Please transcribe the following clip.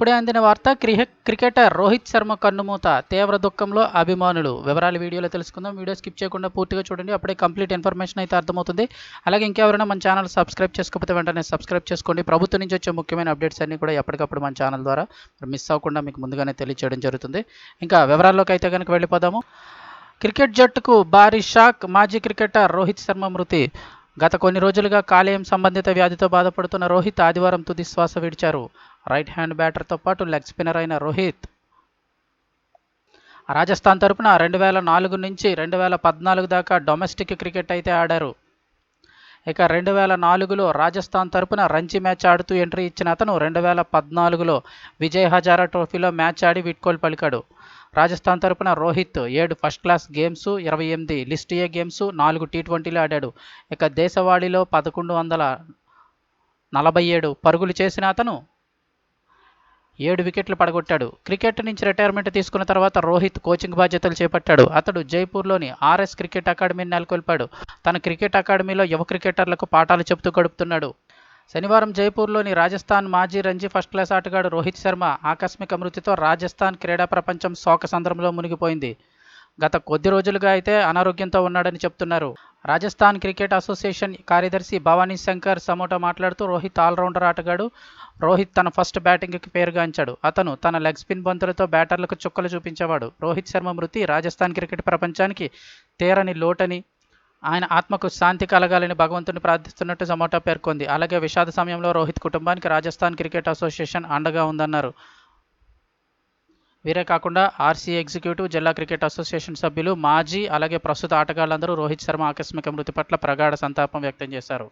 ఇప్పుడే అందిన వార్త క్రికె క్రికెటర్ రోహిత్ శర్మ కన్నుమూత తీవ్ర దుఃఖంలో అభిమానులు. వివరాలు వీడియోలో తెలుసుకుందాం. వీడియో స్కిప్ చేయకుండా పూర్తిగా చూడండి. అప్పుడే కంప్లీట్ ఇన్ఫర్మేషన్ అయితే అర్థమవుతుంది. అలాగే ఇంకెవరైనా మన ఛానల్ సబ్స్క్రైబ్ చేసుకోకపోతే వెంటనే సబ్స్క్రైబ్ చేసుకోండి. ప్రభుత్వం నుంచి వచ్చే ముఖ్యమైన అప్డేట్స్ అన్ని కూడా ఎప్పటికప్పుడు మన ఛానల్ ద్వారా మిస్ అవ్వకుండా మీకు ముందుగానే తెలియజేయడం జరుగుతుంది. ఇంకా వివరాల్లోకి అయితే కనుక వెళ్ళిపోదాము. క్రికెట్ జట్టుకు భారీ షాక్. మాజీ క్రికెటర్ రోహిత్ శర్మ మృతి. గత కొన్ని రోజులుగా కాలేయం సంబంధిత వ్యాధితో బాధపడుతున్న రోహిత్ ఆదివారం తుది శ్వాస విడిచారు. రైట్ హ్యాండ్ బ్యాటర్తో పాటు లెగ్ స్పిన్నర్ అయిన రోహిత్ రాజస్థాన్ తరపున రెండు వేల నాలుగు నుంచి రెండు వేల పద్నాలుగు దాకా డొమెస్టిక్ క్రికెట్ అయితే ఆడారు. ఇక రెండు వేల నాలుగులో రాజస్థాన్ తరపున రంజీ మ్యాచ్ ఆడుతూ ఎంట్రీ ఇచ్చిన అతను రెండు వేల పద్నాలుగులో విజయ్ హజారా ట్రోఫీలో మ్యాచ్ ఆడి వీడ్కోలు పలికాడు. రాజస్థాన్ తరపున రోహిత్ ఏడు ఫస్ట్ క్లాస్ గేమ్స్ ఇరవై ఎనిమిది లిస్ట్ ఏ గేమ్స్ నాలుగు టీ ట్వంటీలు ఆడాడు. ఇక దేశవాళీలో పదకొండు వందల నలభై ఏడు పరుగులు చేసిన అతను ఏడు వికెట్లు పడగొట్టాడు. క్రికెట్ నుంచి రిటైర్మెంట్ తీసుకున్న తర్వాత రోహిత్ కోచింగ్ బాధ్యతలు చేపట్టాడు. అతడు జైపూర్లోని ఆర్ఎస్ క్రికెట్ అకాడమీని నెలకొల్పాడు. తన క్రికెట్ అకాడమీలో యువ క్రికెటర్లకు పాఠాలు చెబుతూ గడుపుతున్నాడు. శనివారం జైపూర్లోని రాజస్థాన్ మాజీ రంజీ ఫస్ట్ క్లాస్ ఆటగాడు రోహిత్ శర్మ ఆకస్మిక మృతితో రాజస్థాన్ క్రీడా ప్రపంచం శోక సంద్రంలో మునిగిపోయింది. గత కొద్ది రోజులుగా అయితే అనారోగ్యంతో ఉన్నాడని చెప్తున్నారు. రాజస్థాన్ క్రికెట్ అసోసియేషన్ కార్యదర్శి భవానీ శంకర్ సమోటా మాట్లాడుతూ రోహిత్ ఆల్రౌండర్ ఆటగాడు. రోహిత్ తన ఫస్ట్ బ్యాటింగ్కి పేరుగాంచాడు అతను తన లెగ్ స్పిన్ బంతులతో బ్యాటర్లకు చుక్కలు చూపించేవాడు. రోహిత్ శర్మ మృతి రాజస్థాన్ క్రికెట్ ప్రపంచానికి తీరని లోటని ఆయన ఆత్మకు శాంతి కలగాలని భగవంతుని ప్రార్థిస్తున్నట్టు జమోటా పేర్కొంది. అలాగే విషాద సమయంలో రోహిత్ కుటుంబానికి రాజస్థాన్ క్రికెట్ అసోసియేషన్ అండగా ఉందన్నారు. వీరే కాకుండా ఆర్సీ ఎగ్జిక్యూటివ్ జిల్లా క్రికెట్ అసోసియేషన్ సభ్యులు మాజీ అలాగే ప్రస్తుత ఆటగాళ్ళందరూ రోహిత్ శర్మ ఆకస్మిక మృతి పట్ల ప్రగాఢ సంతాపం వ్యక్తం చేశారు.